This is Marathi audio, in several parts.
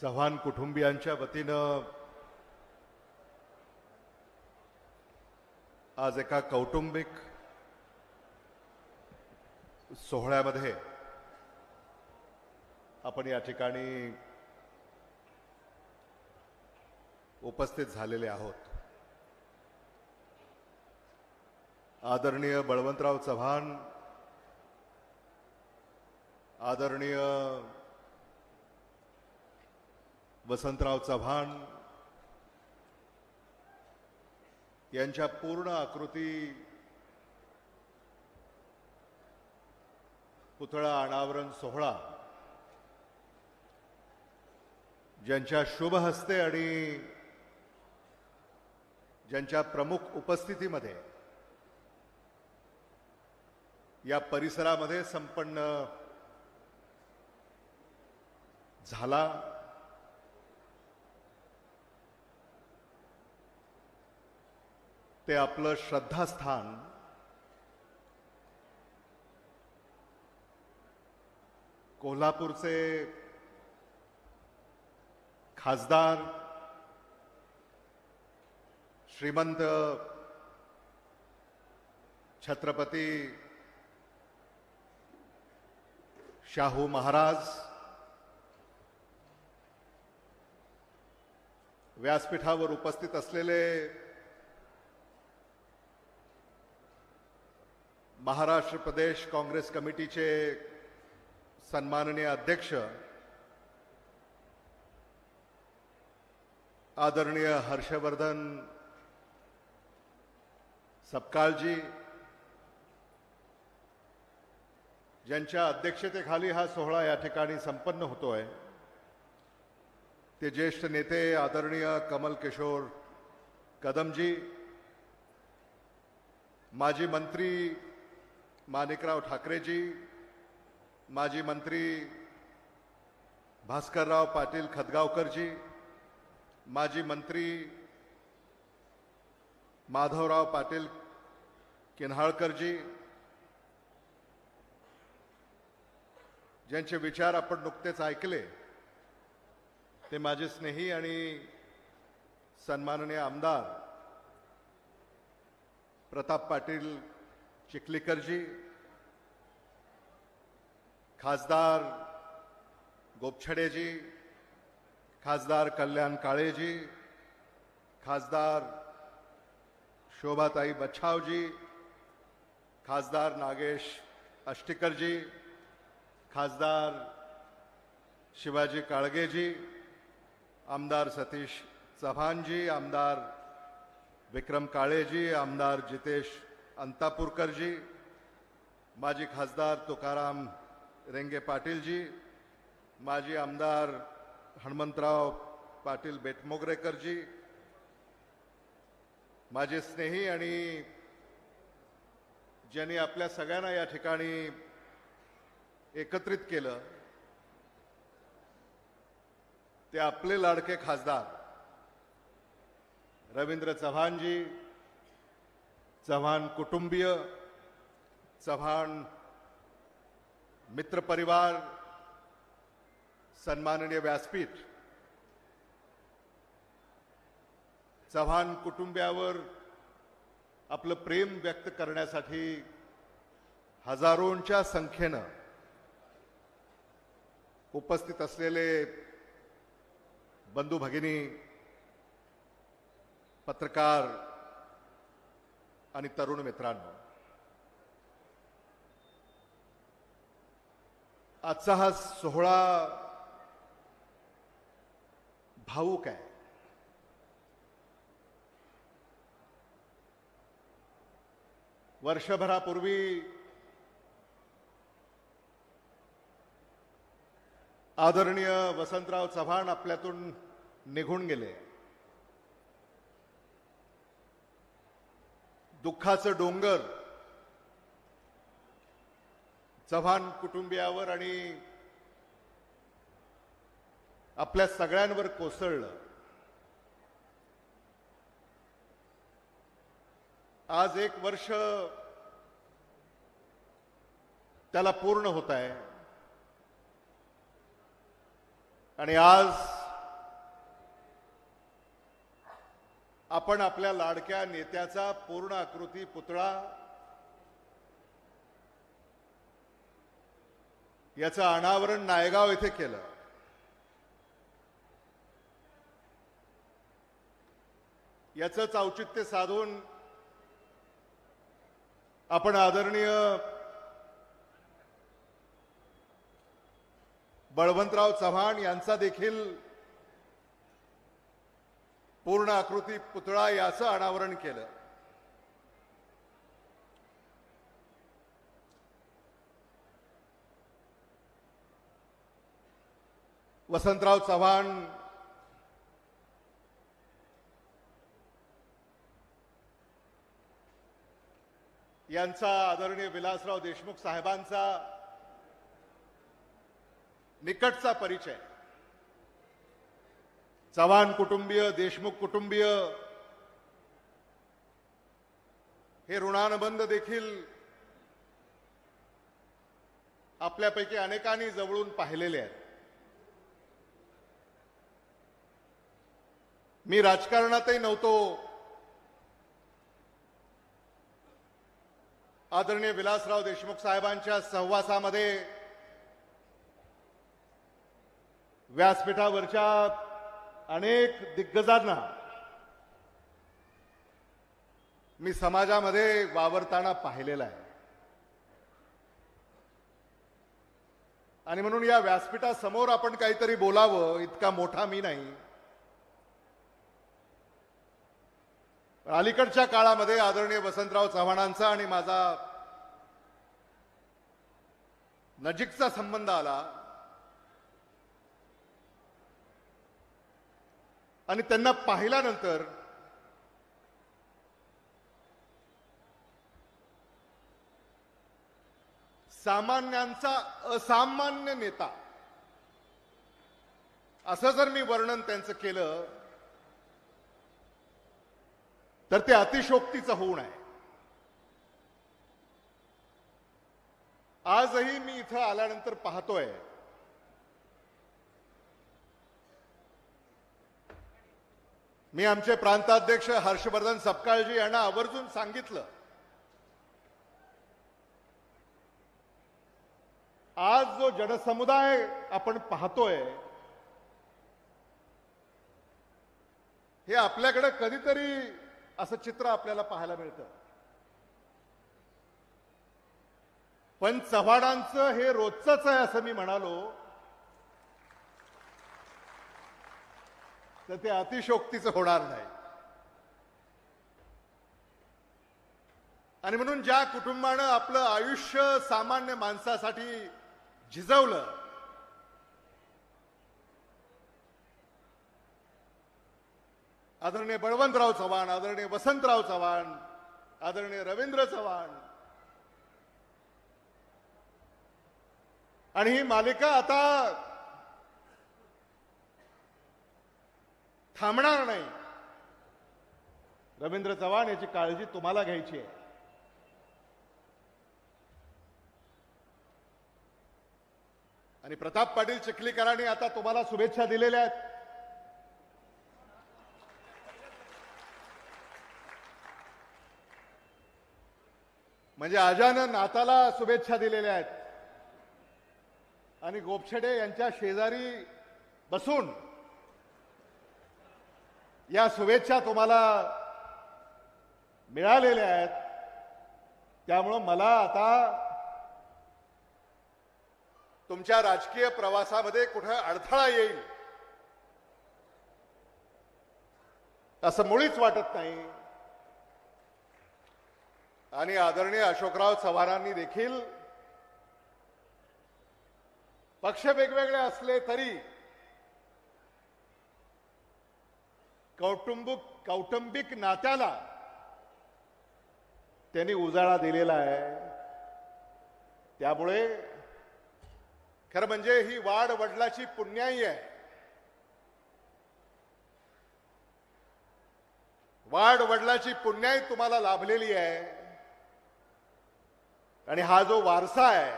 चव्हाण कुटुंबियांच्या वतीनं आज एका कौटुंबिक सोहळ्यामध्ये आपण या ठिकाणी उपस्थित झालेले आहोत. आदरणीय बळवंतराव चव्हाण आदरणीय वसंतराव चव्हाण यांच्या पूर्ण आकृती पुतळा अनावरण सोहळा ज्यांच्या शुभ हस्ते आणि ज्यांच्या प्रमुख उपस्थितीमध्ये या परिसरामध्ये संपन्न झाला ते आपलं श्रद्धास्थान. कोल्हापूरचे खासदार श्रीमंत छत्रपती शाहू महाराज व्यासपीठावर उपस्थित असलेले महाराष्ट्र प्रदेश काँग्रेस कमिटीचे सन्माननीय अध्यक्ष आदरणीय हर्षवर्धन सपकाळजी ज्यांच्या अध्यक्षतेखाली हा सोहळा या ठिकाणी संपन्न होतोय ते ज्येष्ठ नेते आदरणीय कमल किशोर कदमजी माजी मंत्री माणिकराव ठाकरेजी माजी मंत्री भास्करराव पाटील खदगावकरजी माजी मंत्री माधवराव पाटील किन्हाळकरजी ज्यांचे विचार आपण नुकतेच ऐकले ते माझे स्नेही आणि सन्माननीय आमदार प्रताप पाटील चिखलीकरजी खासदार गोपछडेजी खासदार कल्याण काळेजी खासदार शोभाताई बच्छावजी खासदार नागेश अष्टीकरजी खासदार शिवाजी काळगेजी आमदार सतीश चव्हाणजी आमदार विक्रम काळेजी आमदार जितेश अंतापूरकरजी माजी खासदार तुकाराम रेंगे पाटीलजी माजी आमदार हनुमंतराव पाटील बेटमोगरेकरजी माझे स्नेही आणि ज्यांनी आपल्या सगळ्यांना या ठिकाणी एकत्रित केलं ते आपले लाडके खासदार रवींद्र चव्हाणजी चव्हाण कुटुंबीय चव्हाण मित्रपरिवार सन्माननीय व्यासपीठ चव्हाण कुटुंबियावर आपलं प्रेम व्यक्त करण्यासाठी हजारोंच्या संख्येनं उपस्थित असलेले बंधू भगिनी पत्रकार आणि तरुण मित्रांनो आजचा हा सोहळा भाऊक आहे. वर्षभरापूर्वी आदरणीय वसंतराव चव्हाण आपल्यातून निघून गेले. दुःखाचं डोंगर चव्हाण कुटुंबियावर आणि आपल्या सगळ्यांवर कोसळलं. आज एक वर्ष त्याला पूर्ण होत आहे. आणि आज आपण आपल्या लाडक्या नेत्याचा पूर्ण आकृती पुतळा याचं अनावरण नायगाव येथे केलं. याचंच औचित्य साधून आपण आदरणीय बळवंतराव चव्हाण यांचा देखील पूर्ण आकृती पुतळा याचं अनावरण केलं. वसंतराव चव्हाण यांचा आदरणीय विलासराव देशमुख साहेबांचा निकटचा परिचय. चव्हाण कुटुंबीय देशमुख कुटुंबीय हे ऋणानुबंध देखील आपल्यापैकी अनेकांनी जवळून पाहिलेले आहेत. मी राजकारणातही नव्हतो. आदरणीय विलासराव देशमुख साहेबांच्या सहवासामध्ये व्यासपीठावरच्या अनेक दिग्गजांना मी समाजामध्ये वावरताना पाहिलेला आहे. आणि म्हणून या व्यासपीठासमोर आपण काहीतरी बोलावं इतका मोठा मी नाही. अलीकडच्या काळामध्ये आदरणीय वसंतराव चव्हाणांचा आणि माझा नजीकचा संबंध आला. आणि त्यांना पाहिल्यानंतर सामान्यांचा असामान्य नेता असं जर मी वर्णन त्यांचं केलं तर ते अतिशोक्तीचं होऊन आहे. आजही मी इथं आल्यानंतर पाहतोय मी आमचे प्रांताध्यक्ष हर्षवर्धन सपकाळजी यांना आवर्जून सांगितलं. आज जो जनसमुदाय आपण पाहतोय हे आपल्याकडे कधीतरी असं चित्र आपल्याला पाहायला मिळतं. पण चव्हाणांचं हे रोजचंच आहे असं मी म्हणालो तर ते अतिशोक्तीचं होणार नाही. आणि म्हणून ज्या कुटुंबानं आपलं आयुष्य सामान्य माणसासाठी झिजवलं आदरणीय बळवंतराव चव्हाण आदरणीय वसंतराव चव्हाण आदरणीय रवींद्र चव्हाण आणि ही मालिका आता थांबणार नाही. रवींद्र चव्हाण याची काळजी तुम्हाला घ्यायची आहे. आणि प्रताप पाटील चिखलीकरांनी आता तुम्हाला शुभेच्छा दिलेल्या आहेत. म्हणजे आजानं नाताला शुभेच्छा दिलेल्या आहेत. आणि गोपछडे यांच्या शेजारी बसून या शुभेच्छा तुम्हाला मिळालेल्या आहेत. त्यामुळं मला आता तुमच्या राजकीय प्रवासामध्ये कुठं अडथळा येईल असं मुळीच वाटत नाही. आणि आदरणीय अशोकराव चव्हाणांनी देखील पक्ष वेगवेगळे असले तरी कौटुंबिक कौटुंबिक नात्याला त्यांनी उजाळा दिलेला आहे. त्यामुळे खरं म्हणजे ही वाढ वडिलाची पुण्याई आहे. वाढ वडिलाची पुण्याई तुम्हाला लाभलेली आहे. आणि हा जो वारसा आहे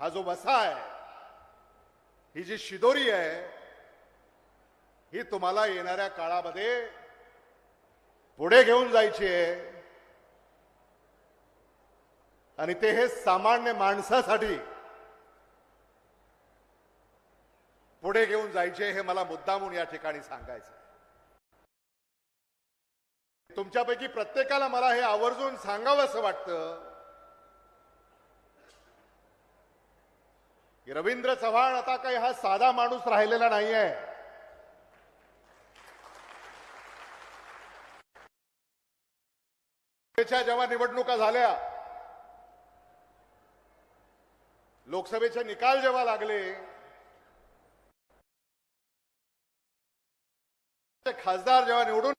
हा जो वसा आहे ही जी शिदोरी आहे ही तुम्हाला येणाऱ्या काळामध्ये पुढे घेऊन जायची आहे. आणि ते हे सामान्य माणसासाठी पुढे घेऊन जायचे हे मला मुद्दामून या ठिकाणी सांगायचं तुमच्यापैकी प्रत्येकाला मला हे आवर्जून सांगावं असं वाटतं की रवींद्र चव्हाण आता काही हा साधा माणूस राहिलेला नाहीये. लोकसभेच्या जेव्हा निवडणुका झाल्या लोकसभेचे निकाल जेव्हा लागले ते खासदार जेव्हा निवडून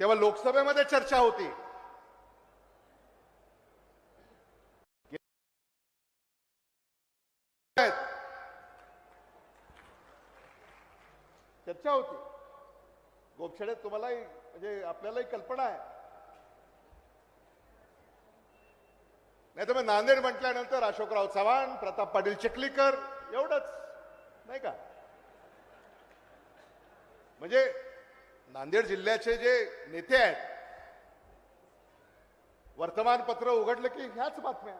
तेव्हा लोकसभेमध्ये चर्चा होती. चर्चा होती. गोपछडेत तुम्हालाही म्हणजे आपल्यालाही कल्पना आहे. नाही तर मग नांदेड म्हटल्यानंतर अशोकराव चव्हाण प्रताप पाटील चिखलीकर एवढंच नाही का? म्हणजे नांदेड जिल्ह्याचे जे नेते आहेत वर्तमानपत्र उघडलं की ह्याच बातम्या.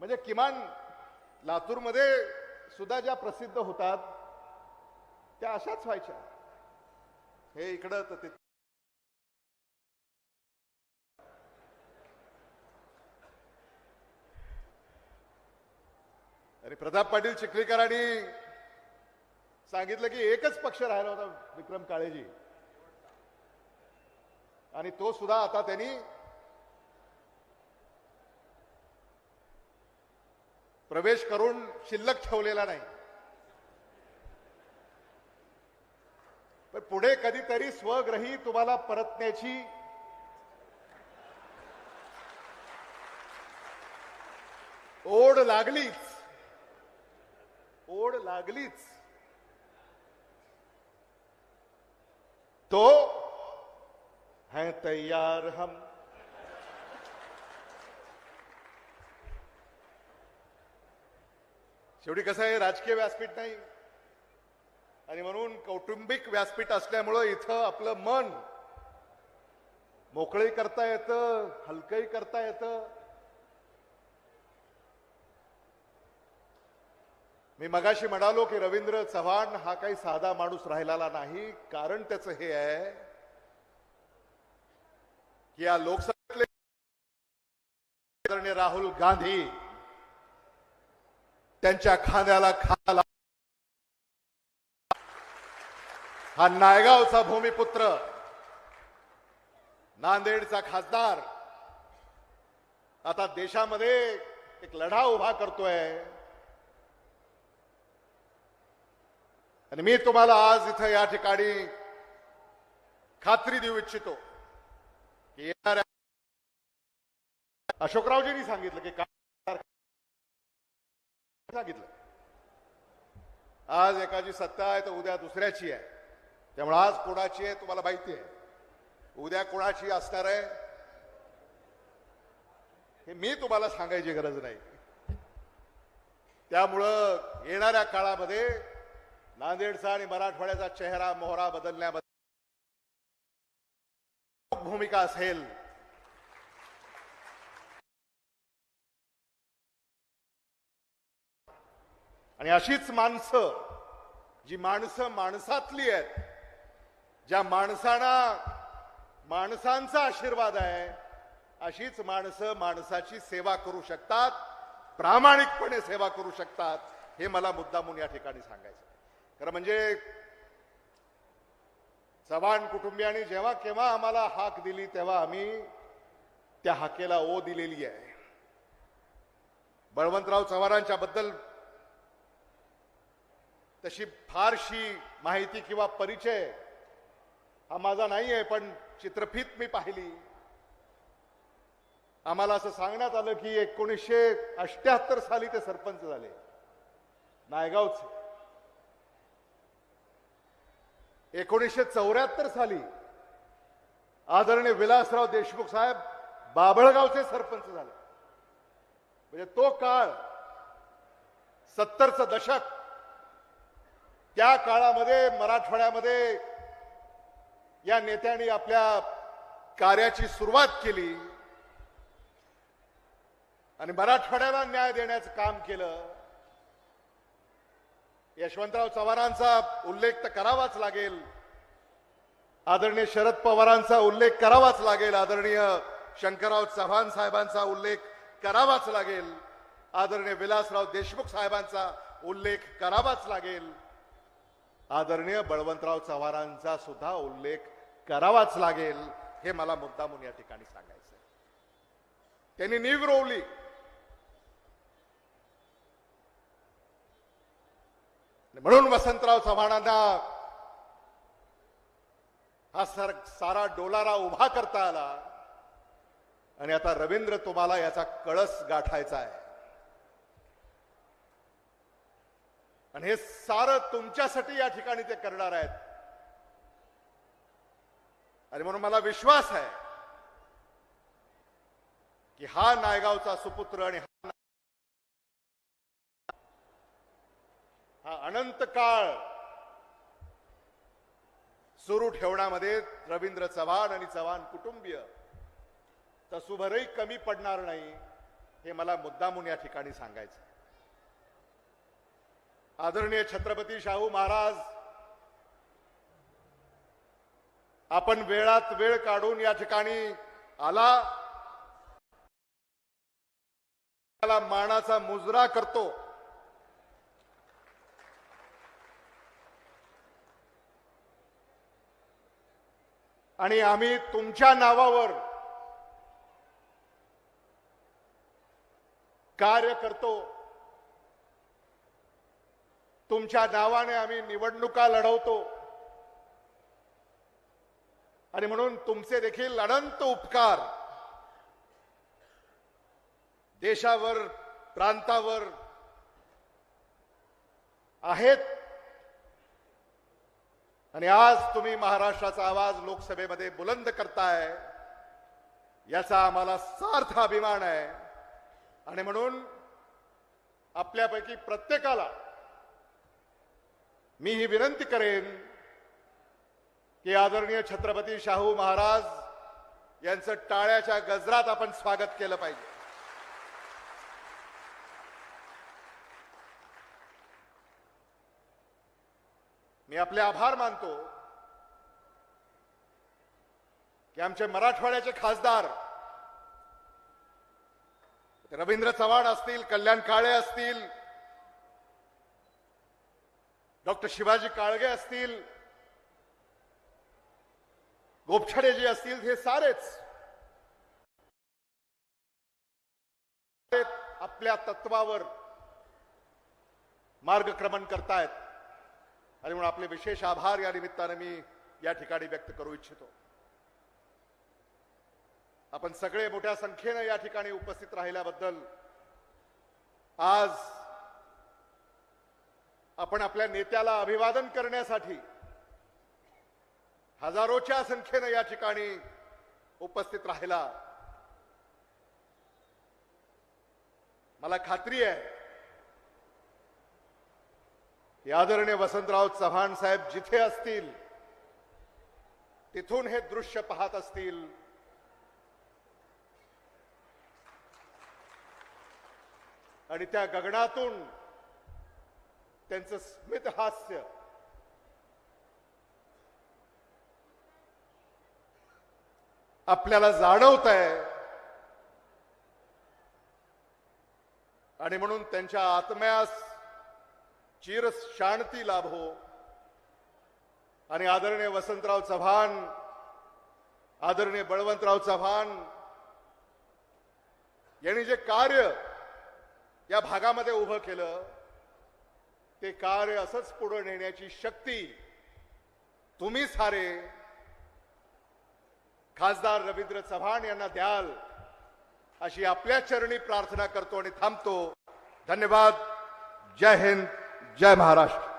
म्हणजे किमान लातूरमध्ये सुद्धा ज्या प्रसिद्ध होतात त्या अशाच व्हायच्या. हे इकडं तर ते आणि प्रताप पाटील चिखलीकरांनी सांगितलं की एकच पक्ष राहिला होता विक्रम काळेजी. आणि तो सुद्धा आता त्यांनी प्रवेश करून शिल्लक ठेवलेला नाही पण पुढे कधीतरी स्वग्रही तुम्हाला परतण्याची ओढ लागलीच. ओढ लागलीच. तो है तैयार हम. शेवटी कसं आहे राजकीय व्यासपीठ नाही. आणि म्हणून कौटुंबिक व्यासपीठ असल्यामुळं इथं आपलं मन मोकळही करता येतं हलकंही करता येतं. मी मगाशी म्हणालो की रवींद्र चव्हाण हा काही साधा माणूस राहिलेला नाही. कारण त्याचं हे आहे की या लोकसभेतले आदरणीय राहुल गांधी त्यांच्या खांद्याला खाला हा नायगावचा भूमिपुत्र नांदेडचा खासदार. आता देशामध्ये एक लढा उभा करतोय. आणि मी तुम्हाला आज इथं या ठिकाणी खात्री देऊ इच्छितो की येणाऱ्या अशोकरावजींनी सांगितलं की काय सांगितलं? आज एकाची सत्ता आहे तर उद्या दुसऱ्याची आहे. त्यामुळे आज कोणाची आहे तुम्हाला माहिती आहे. उद्या कोणाची असणार आहे? हे मी तुम्हाला सांगायची गरज नाही. त्यामुळं येणाऱ्या काळामध्ये नांदेडचा आणि मराठवाड्याचा चेहरा मोहरा बदलण्याबद्दल भूमिका असेल. आणि अशीच माणसं जी माणसं माणसातली आहेत ज्या माणसांना माणसांचा आशीर्वाद आहे अशीच माणसं माणसाची सेवा करू शकतात प्रामाणिकपणे सेवा करू शकतात हे मला मुद्दामून या ठिकाणी सांगायचं खरं म्हणजे चव्हाण कुटुंबियांनी जेव्हा केव्हा आम्हाला हाक दिली तेव्हा आम्ही त्या हाकेला ओ दिलेली आहे. बळवंतराव चव्हाणांच्या बद्दल तशी फारशी माहिती किंवा परिचय हा माझा नाही आहे पण चित्रफित मी पाहिली. आम्हाला असं सांगण्यात आलं की एकोणीसशे अष्ट्याहत्तर साली ते सरपंच झाले. नायगावचे. एकोणीसशे चौऱ्याहत्तर साली आदरणीय विलासराव देशमुख साहेब बाभळगावचे सरपंच झाले. म्हणजे तो काळ सत्तरचं दशक त्या काळामध्ये मराठवाड्यामध्ये या नेत्यांनी आपल्या कार्याची सुरुवात केली. आणि मराठवाड्याला न्याय देण्याचं काम केलं. यशवंतराव चव्हाणांचा उल्लेख तर करावाच लागेल. आदरणीय शरद पवारांचा उल्लेख करावाच लागेल. आदरणीय शंकरराव चव्हाण साहेबांचा उल्लेख करावाच लागेल. आदरणीय विलासराव देशमुख साहेबांचा उल्लेख करावाच लागेल. आदरणीय बळवंतराव चव्हाणांचा सुद्धा उल्लेख करावाच लागेल हे मला मुद्दामून या ठिकाणी सांगायचं त्यांनी नीव रोवली. म्हणून वसंतराव चव्हाणांना हा सर सारा डोलारा उभा करता आला. आणि आता रवींद्र तुम्हाला याचा कळस गाठायचा आहे. आणि हे सारं तुमच्यासाठी या ठिकाणी ते करणार आहेत. आणि म्हणून मला विश्वास आहे की हा नायगावचा सुपुत्र आणि हा हा अनंत काळ सुरू ठेवण्यामध्ये रवींद्र चव्हाण आणि चव्हाण कुटुंबीय तसुभरही कमी पडणार नाही हे मला मुद्दामून या ठिकाणी सांगायचं आदरणीय छत्रपती शाहू महाराज आपण वेळात वेळ काढून या ठिकाणी आला. त्याला मानाचा मुजरा करतो. आणि आम्ही तुमच्या नावावर कार्य करतो. तुमच्या नावाने आम्ही निवडणुका लढवतो. आणि म्हणून तुमचे देखील अनंत उपकार. देशावर प्रांतावर आहेत. आणि आज तुम्ही महाराष्ट्राचा आवाज लोकसभेमध्ये बुलंद करताय याचा आम्हाला सार्थ अभिमान आहे. आणि म्हणून आपल्यापैकी प्रत्येकाला मी ही विनंती करेन की आदरणीय छत्रपती शाहू महाराज यांचं टाळ्याच्या गजरात आपण स्वागत केलं पाहिजे. मी आपले आभार मानतो की आमचे मराठवाड्याचे खासदार रवींद्र चव्हाण असतील कल्याण काळे असतील डॉक्टर शिवाजी काळगे असतील गोपछडे जे असतील हे सारेच आपल्या तत्वावर मार्गक्रमण करतायत. आणि म्हणून आपले विशेष आभार या निमित्तानं मी या ठिकाणी व्यक्त करू इच्छितो. आपण सगळे मोठ्या संख्येनं या ठिकाणी उपस्थित राहिल्याबद्दल आज आपण आपल्या नेत्याला अभिवादन करण्यासाठी हजारोच्या संख्येनं या ठिकाणी उपस्थित राहिला. मला खात्री आहे की आदरणीय वसंतराव चव्हाण साहेब जिथे असतील तिथून हे दृश्य पाहत असतील. आणि त्या गगनातून त्यांचं स्मितहास्य आपल्याला जाणवत आहे आणि म्हणून त्यांच्या आत्म्यास चिर शांती लाभो हो. आणि आदरणीय वसंतराव चव्हाण आदरणीय बळवंतराव चव्हाण यांनी जे कार्य या भागामध्ये उभं केलं ते कार्य असंच पुढे नेण्याची शक्ती तुम्ही सारे खासदार रवींद्र चव्हाण यांना द्याल अशी आपल्या चरणी प्रार्थना करतो आणि थांबतो. धन्यवाद. जय हिंद जय महाराष्ट्र.